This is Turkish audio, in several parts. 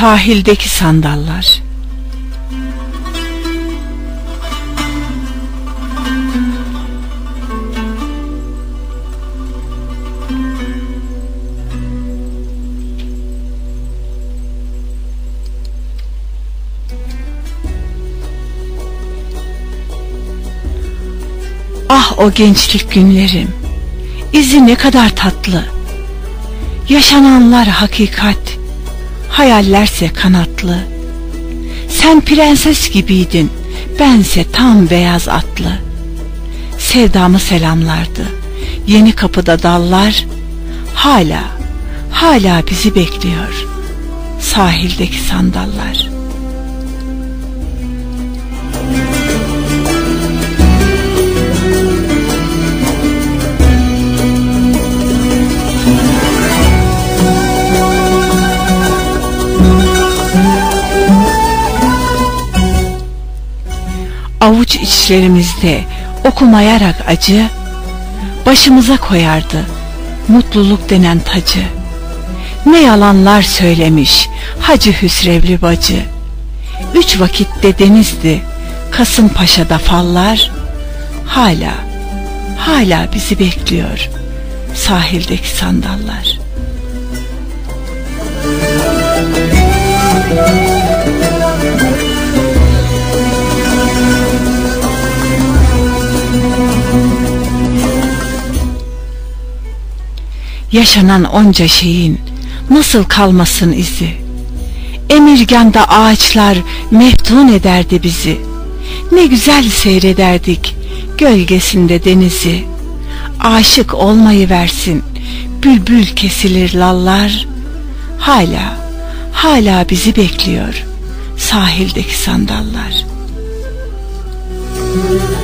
Sahildeki sandallar o gençlik günlerim. İzi ne kadar tatlı. Yaşananlar hakikat Hayallerse kanatlı. Sen prenses gibiydin Bense tam beyaz atlı. Sevdamı selamlardı Yeni kapıda dallar. Hala Hala bizi bekliyor Sahildeki sandallar avuç içlerimizde okumayarak acı, başımıza koyardı mutluluk denen tacı. Ne yalanlar söylemiş Hacı Hüsrevli bacı. Üç vakitte denizdi Kasımpaşa'da fallar, hala, hala bizi bekliyor sahildeki sandallar. Yaşanan onca şeyin nasıl kalmasın izi? Emirganda ağaçlar meftun ederdi bizi. Ne güzel seyrederdik gölgesinde denizi. Aşık olmayı versin, bülbül kesilir lallar. Hala, hala bizi bekliyor sahildeki sandallar. Müzik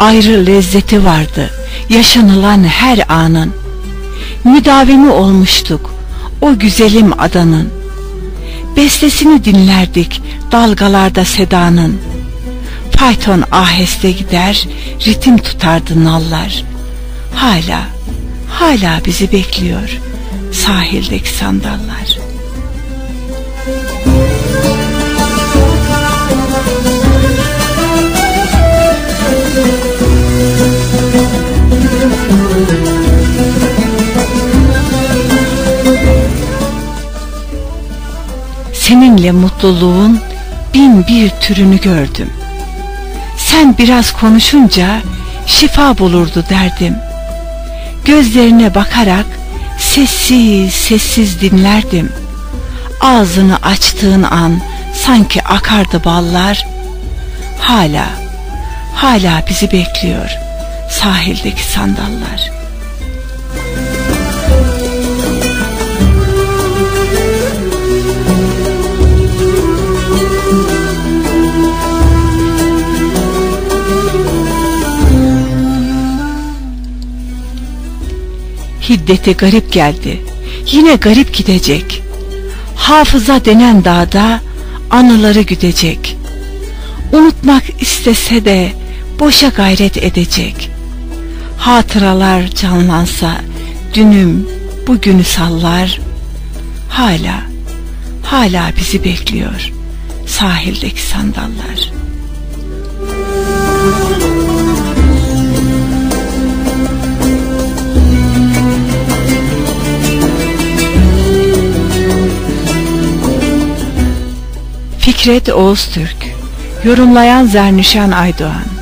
ayrı lezzeti vardı yaşanılan her anın. Müdavimi olmuştuk o güzelim adanın. Bestesini dinlerdik dalgalarda sedanın. Fayton aheste gider, ritim tutardı nallar. Hala, hala bizi bekliyor sahildeki sandallar. Seninle mutluluğun bin bir türünü gördüm. Sen biraz konuşunca şifa bulurdu derdim. Gözlerine bakarak sessiz sessiz dinlerdim. Ağzını açtığın an sanki akardı ballar. Hala, hala bizi bekliyor sahildeki sandallar.'' Hiddeti garip geldi. Yine garip gidecek. Hafıza denen dağda anıları güdecek. Unutmak istese de boşa gayret edecek. Hatıralar canlansa dünüm bugünü sallar. Hala, hala bizi bekliyor sahildeki sandallar. Fikret Oğuztürk. Yorumlayan Zernüşen Aydoğan